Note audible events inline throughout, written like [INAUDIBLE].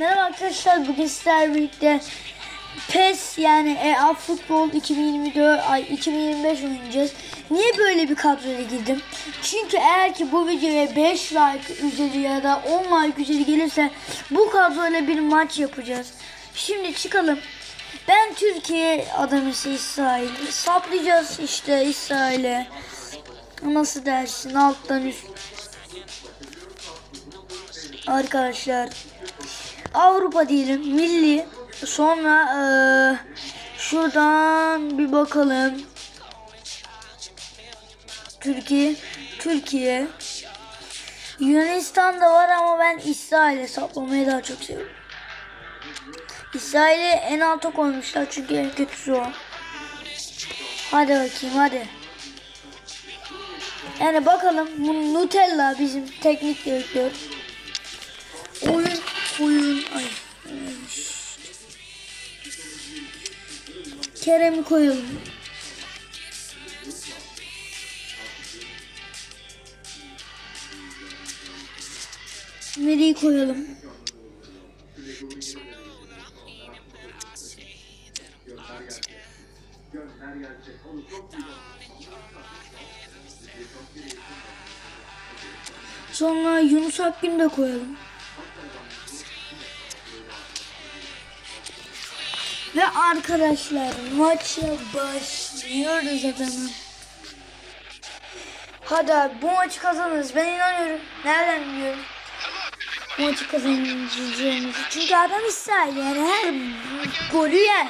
Merhaba arkadaşlar bugün sizlerle birlikte PES yani EA Futbol 2024 ay 2025 oynayacağız. Niye böyle bir kadroya girdim? Çünkü eğer ki bu videoya 5 like üzeri ya da 10 like üzeri gelirse bu kadroyla bir maç yapacağız. Şimdi çıkalım. Ben Türkiye adamısı İsrail. Saplayacağız işte İsrail'e. Nasıl dersin alttan üst. Arkadaşlar Avrupa diyelim milli sonra eee, şuradan bir bakalım Türkiye Türkiye Yunanistan da var ama ben İsrail'e saplamayı daha çok seviyorum. İsrail'i en alta koymuşlar çünkü en kötüsü o. Hadi bakayım hadi. Yani bakalım bu Nutella bizim teknik direktör. Kerem'i koyalım. Meri'yi koyalım. Sonra Yunus Akgün'ü de koyalım. Ve arkadaşlar maça başlıyoruz adamım. Hadi abi bu maçı kazanırız. Ben inanıyorum. Nereden biliyorum? Bu maçı kazanacağımızı. Çünkü adam İsrail yani her golü yer.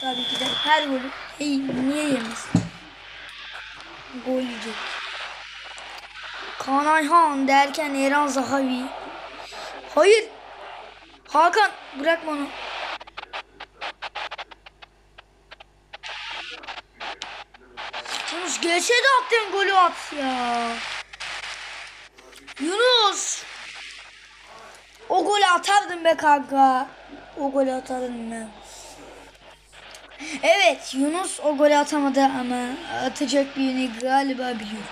Tabii ki de her golü. Hey, niye yemez? Gol yiyecek. Kaan Ayhan derken Eren Zahavi. Hayır. Hakan bırakma onu. Geçe de attın golü at ya. Yunus. O golü atardın be kanka. O golü atardın be. Evet Yunus o golü atamadı ama atacak birini galiba biliyor.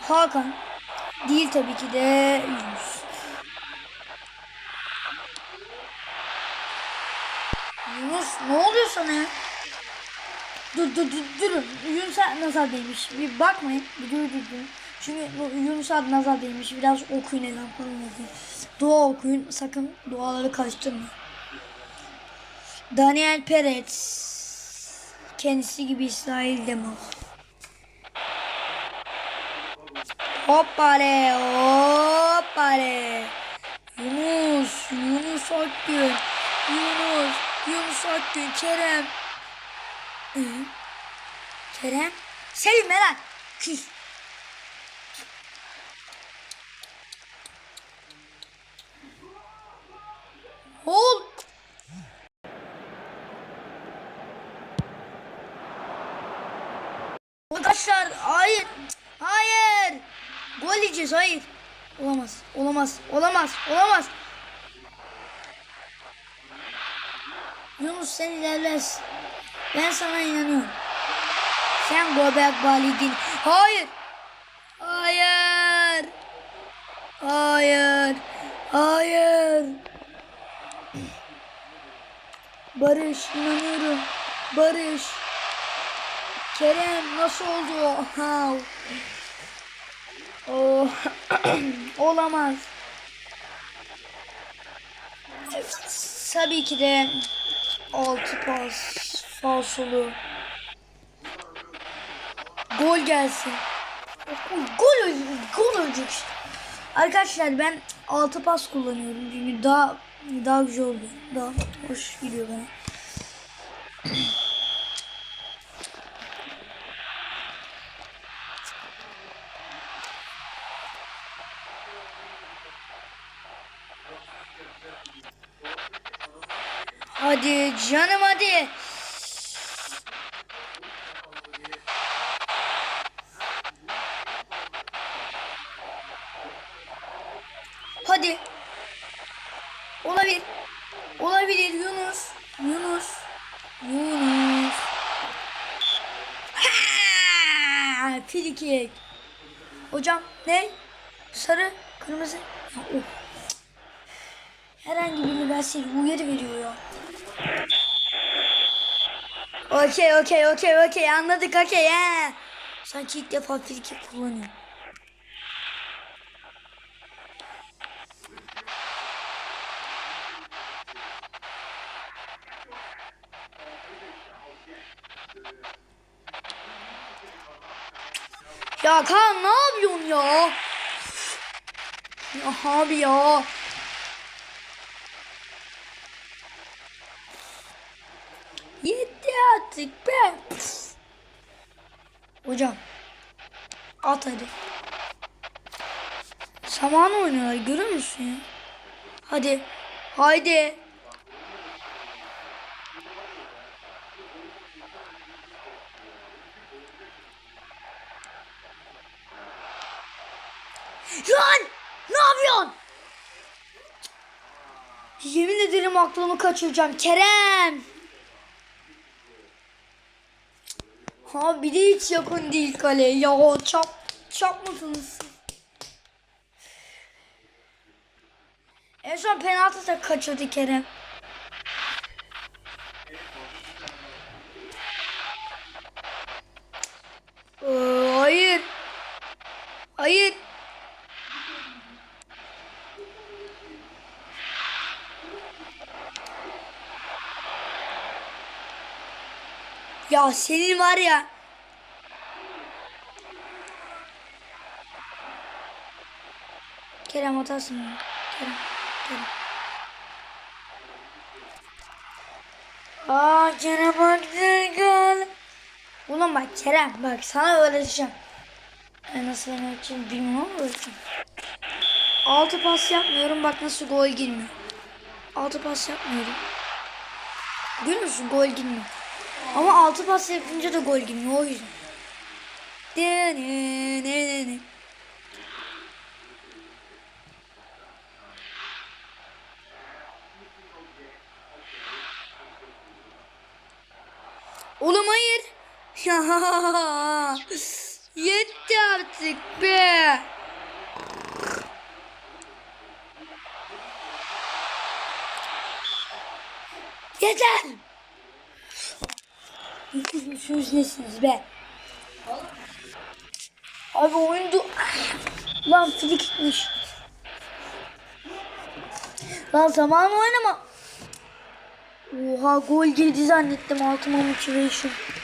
Hakan. Değil tabii ki de Yunus. Yunus ne oluyor sana ya? Dur dur dur durun. Yunus'a nazar değmiş. Bir bakmayın. Bir dur dur dur. Çünkü bu Yunus'a nazar değmiş. Biraz okuyun neden falan okuyun. Dua okuyun. Sakın duaları karıştırmayın. Daniel Perez. Kendisi gibi İsrail Demir. Hoppale hoppale. Yunus, Yunus Akgün. Yunus, Yunus Akgün, Kerem. Kerem. Selim Meral. Küs. Ol. Arkadaşlar hayır. Hayır. Gol yiyeceğiz hayır. Olamaz. Olamaz. Olamaz. Olamaz. Yunus sen ilerlersin. Ben sana inanıyorum. Sen Gobek Balidin. Hayır. Hayır. Hayır. Hayır. Barış inanıyorum. Barış. Kerem nasıl oldu? Ha. Oh. [CLEARS THROAT] Olamaz. Tabii ki de altı pas falsolu. Gol gelsin. Gol gol olacak işte. Arkadaşlar ben altı pas kullanıyorum çünkü daha daha güzel oluyor. Daha hoş gidiyor bana. Hadi canım hadi. Hadi. Olabilir. Olabilir Yunus. Yunus. Yunus. Ha! Free kick. Hocam ne? Sarı, kırmızı. Of. Herhangi birini verseydi uyarı veriyor ya. Okey okey okey okey anladık okey he. Sanki ilk defa friki kullanıyor. Ya Kaan ne yapıyorsun ya? Ya abi ya. Yetti artık be. Hocam. At hadi. Saman oynuyorlar görüyor musun ya? Hadi. Haydi. Lan! Ne yapıyorsun? Yemin ederim aklımı kaçıracağım. Kerem! Ha bir de hiç yakın değil kale. Ya çap çap mısınız? En son penaltı da kaçırdı Kerem. Ee, hayır. Hayır. Ya senin var ya. Kerem atarsın ya. Kerem. Kerem. Aa Kerem Aktürkoğlu. Ulan bak Kerem bak sana öğreteceğim. Ben nasıl öğreteceğim bilmiyorum ama öğreteceğim. Altı pas yapmıyorum bak nasıl gol girmiyor. Altı pas yapmıyorum. Görüyor musun gol girmiyor. Ama altı pas yapınca da gol girmiyor o yüzden. Ne ne ne ne. Oğlum hayır. [LAUGHS] Yetti artık be. Yeter. Siz nesiniz be? Abi oyundu. Lan fili gitmiş. Lan zaman oynama. Oha gol girdi zannettim altıma motivation. Oo.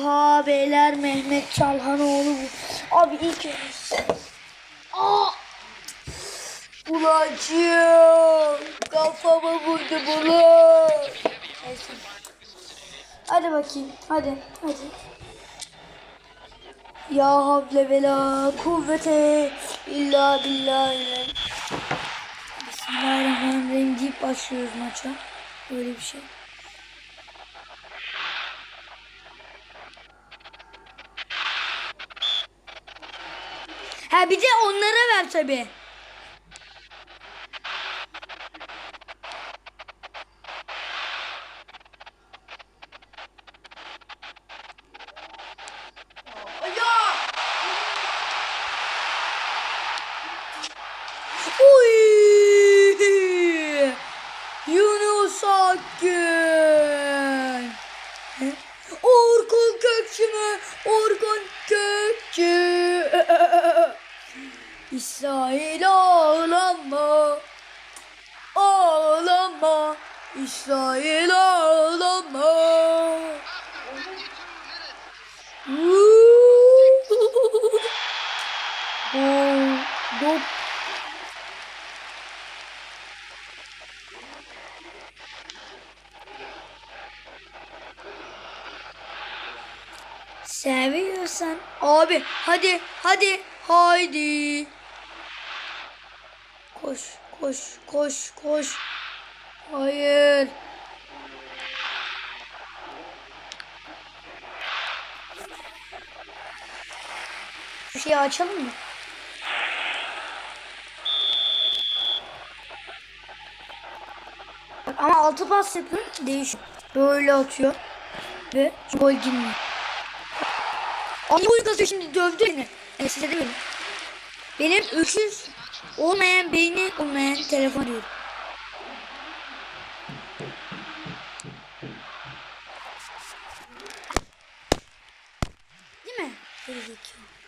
Oha beyler Mehmet Çalhanoğlu. Abi ilk Aa! Bulacığım. Kafama vurdu bunu. Hadi bakayım. Hadi. Hadi. Ya havle ve kuvvete illa billah. Bismillahirrahmanirrahim deyip başlıyoruz maça. Böyle bir şey. Ha bir de onlara ver tabi. Yunus Akgün. Orkun Kökçü mü? Orkun İsrail ağlama. Ağlama. İsrail ağlama. Gol. Gol. Seviyorsan abi hadi hadi haydi. Koş koş koş. Hayır. Şu şeyi açalım mı? Ama altı pas yapıyor değişiyor. Böyle atıyor. Ve gol girmiyor. Oyun kazıyor şimdi dövdü beni. Evet size de böyle. Benim öküz olmayan beyni olmayan telefon diyorum. Değil mi? Gerizekalı.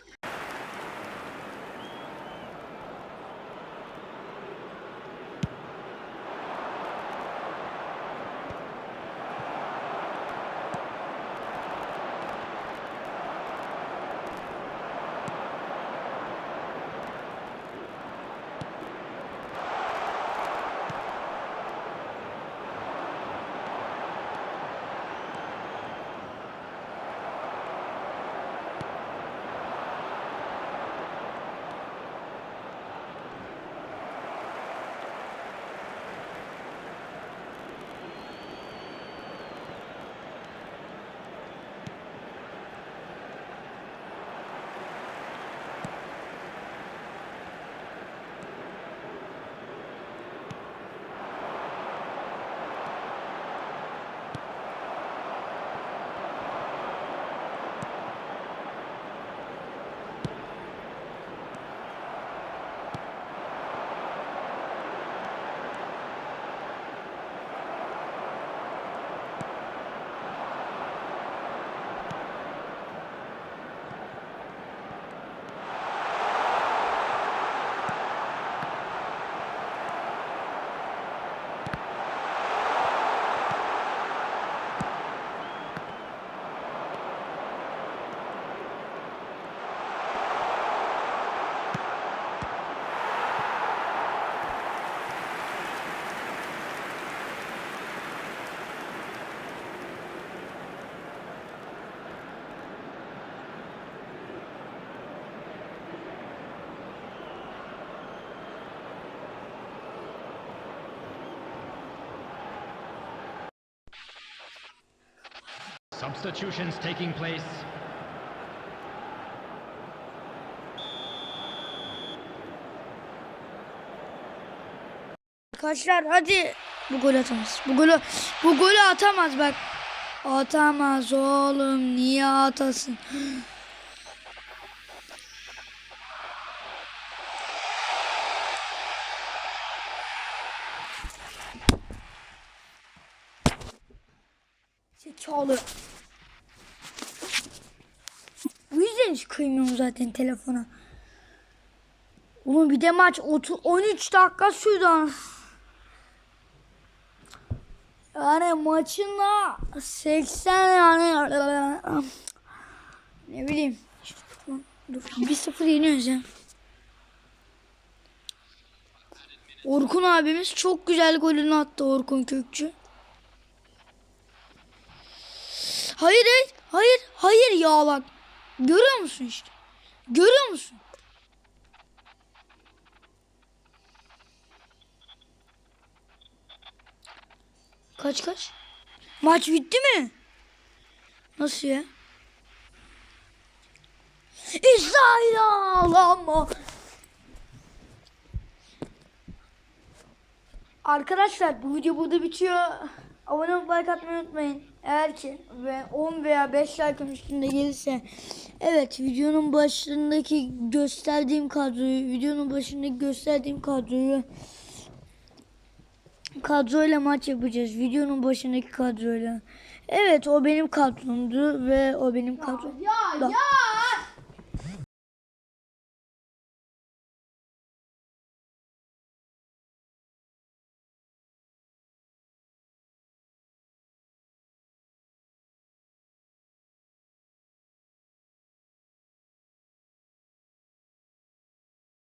Substitutions taking place. Arkadaşlar hadi bu gol atamaz. Bu golü bu golü atamaz bak. Atamaz oğlum niye atasın? Bu yüzden hiç kıymıyorum zaten telefona. Oğlum bir de maç 30, 13 dakika sürdü. Yani maçında 80 yani ne bileyim. Dur 1-0 yeniyoruz ya. Orkun abimiz çok güzel golünü attı Orkun Kökçü. Hayır hayır hayır hayır ya bak. Görüyor musun işte? Görüyor musun? Kaç kaç? Maç bitti mi? Nasıl ya? İsrail ağlama. Arkadaşlar bu video burada bitiyor. Abone olup like atmayı unutmayın. Eğer ki ve 10 veya 5 like'ın üstünde gelirse Evet videonun başındaki gösterdiğim kadroyu videonun başındaki gösterdiğim kadroyu kadroyla maç yapacağız. Videonun başındaki kadroyla. Evet o benim kadromdu ve o benim kadrom. Ya Da- ya